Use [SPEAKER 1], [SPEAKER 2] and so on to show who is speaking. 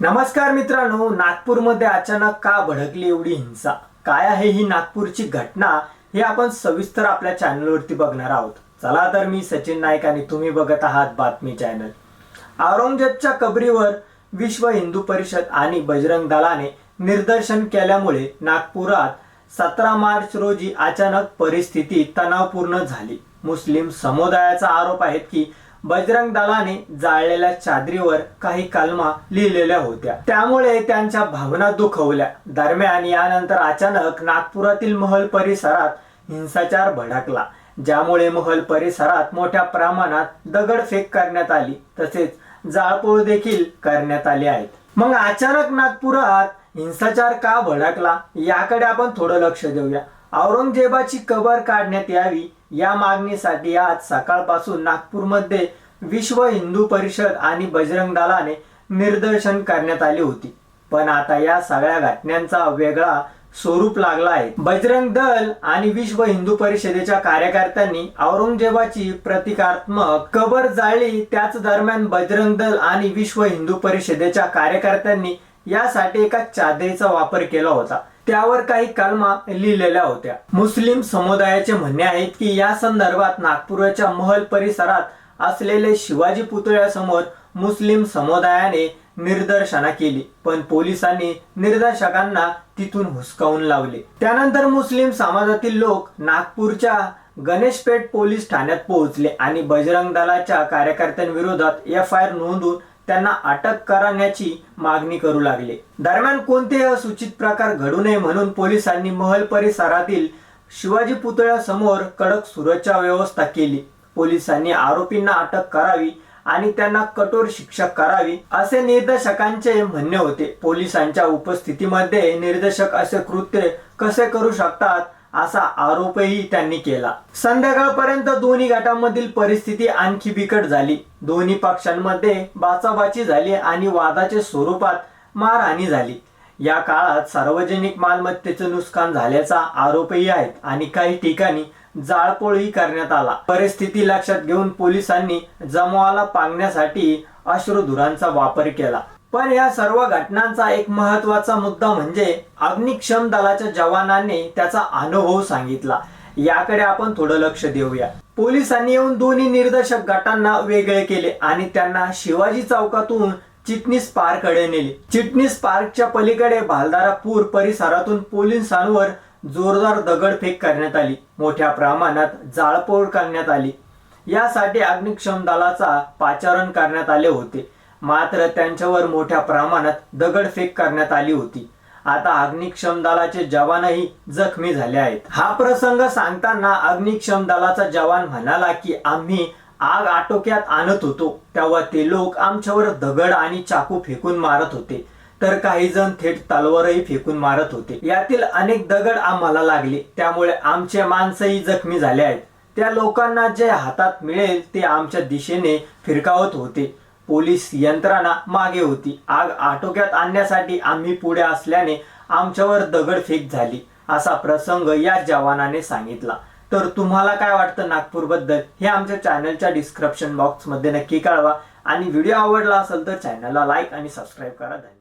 [SPEAKER 1] नमस्कार मित्रांनो नागपूरमध्ये अचानक का भडकली एवढी हिंसा? काय आहे ही नागपूरची घटना? हे आपण सविस्तर आपल्या चॅनलवरती बघणार आहोत. चला तर मी सचिन नाईक आणि तुम्ही बघत आहात बातमी चॅनल. औरंगजेबच्या कबरीवर विश्व हिंदू परिषद आणि बजरंग दलाने निदर्शन केल्यामुळे नागपुरात सतरा मार्च रोजी अचानक परिस्थिती तणावपूर्ण झाली. मुस्लिम समुदायाचा आरोप आहे की बजरंग दलाने जाळलेल्या चादरीवर काही कलमा लिहिलेल्या होत्या. त्यामुळे त्यांच्या भावना दुखवल्या. दरम्यान यानंतर अचानक नागपुरातील महल परिसरात हिंसाचार भडकला ज्यामुळे महल परिसरात मोठ्या प्रमाणात दगडफेक करण्यात आली तसेच जाळपोळ देखील करण्यात आली आहेत मग अचानक नागपुरात हिंसाचार का भडकला याकडे आपण थोडं लक्ष देऊया. औरंगजेबाची कबर काढण्यात यावी या मागणीसाठी आज सकाळपासून नागपूरमध्ये विश्व हिंदू परिषद आणि बजरंग दलाने निदर्शन करण्यात आली होती. पण आता या सगळ्या घटनांचा वेगळा स्वरूप लागला आहे. बजरंग दल आणि विश्व हिंदू परिषदेच्या कार्यकर्त्यांनी औरंगजेबाची प्रतिकात्मक कबर जाळली. त्याच दरम्यान बजरंग दल आणि विश्व हिंदू परिषदेच्या कार्यकर्त्यांनी यासाठी एका चादरीचा वापर केला होता. त्यावर काही कलमा लिहिलेल्या होत्या. मुस्लिम समुदायाचे म्हणणे आहेत की या संदर्भात नागपूरच्या महल परिसरात असलेले शिवाजी पुतळ्यासमोर मुस्लिम समुदायाने निर्दर्शना केली. पण पोलिसांनी निर्दर्शकांना तिथून हुसकावून लावले. त्यानंतर मुस्लिम समाजातील लोक नागपूरच्या गणेशपेठ पोलीस ठाण्यात पोहोचले आणि बजरंग दलाच्या कार्यकर्त्यांविरोधात एफ आय आर नोंदवून त्यांना अटक करण्याची मागणी करू लागले. दरम्यान कोणतेही असूचित प्रकार घडू नये म्हणून पोलिसांनी महल परिसरातील शिवाजी पुतळ्यासमोर कडक सुरक्षा व्यवस्था केली. पोलिसांनी आरोपींना अटक करावी आणि त्यांना कठोर शिक्षा करावी असे निर्देशकांचे म्हणणे होते. पोलिसांच्या उपस्थितीमध्ये निर्देशक असे कृत्य कसे करू शकतात असा आरोपही त्यांनी केला. संध्याकाळपर्यंत दोन्ही गटांमधील परिस्थिती आणखी बिकट झाली. दोन्ही पक्षांमध्ये बाचाबाची झाली आणि वादाच्या स्वरूपात मारहाणी झाली. या काळात सार्वजनिक मालमत्तेचे नुकसान झाल्याचा आरोपही आहेत आणि काही ठिकाणी जाळपोळही करण्यात आला. परिस्थिती लक्षात घेऊन पोलिसांनी जमावाला पांगण्यासाठी अश्रुधुरांचा वापर केला. पण या सर्व घटनांचा एक महत्त्वाचा मुद्दा म्हणजे अग्निक्षम दलाच्या जवानांनी त्याचा अनुभव सांगितला. याकडे आपण थोडं लक्ष देऊया. पोलिसांनी येऊन दोन्ही निर्देशक गटांना वेगळे केले आणि त्यांना शिवाजी चौकातून चिटणीस पार्ककडे नेले. चिटणीस पार्कच्या पलीकडे भालदारापूर परिसरातून पोलिसांवर जोरदार दगडफेक करण्यात आली. मोठ्या प्रमाणात जाळपोळ करण्यात आली. यासाठी अग्निक्षम दलाचा पाचारण करण्यात आले होते. मात्र त्यांच्यावर मोठ्या प्रमाणात दगडफेक करण्यात आली होती. आता अग्निक्षम दलाचे जवानही जखमी झाले आहेत. हा प्रसंग सांगताना अग्निक्षम दलाचा जवान म्हणाला की आम्ही आग आटोक्यात आणत होतो. तेव्हा ते लोक आमच्यावर दगड आणि चाकू फेकून मारत होते. तर काही जण थेट तलवारही फेकून मारत होते. यातील अनेक दगड आम्हाला लागले. त्यामुळे आमचे माणसंही जखमी झाले आहेत. त्या लोकांना जे हातात मिळेल ते आमच्या दिशेने फिरकावत होते. पोलीस यंत्रणा मागे होती. आग आटोक्यात आणण्यासाठी आम्ही पुढे असल्याने आमच्यावर दगडफेक झाली असा प्रसंग या जवानाने सांगितला. तर तुम्हाला काय वाटतं नागपूरबद्दल हे आमच्या चॅनलच्या डिस्क्रिप्शन बॉक्समध्ये नक्की कळवा. आणि व्हिडिओ आवडला असेल तर चॅनलला लाईक आणि सबस्क्राईब करा. धन्यवाद.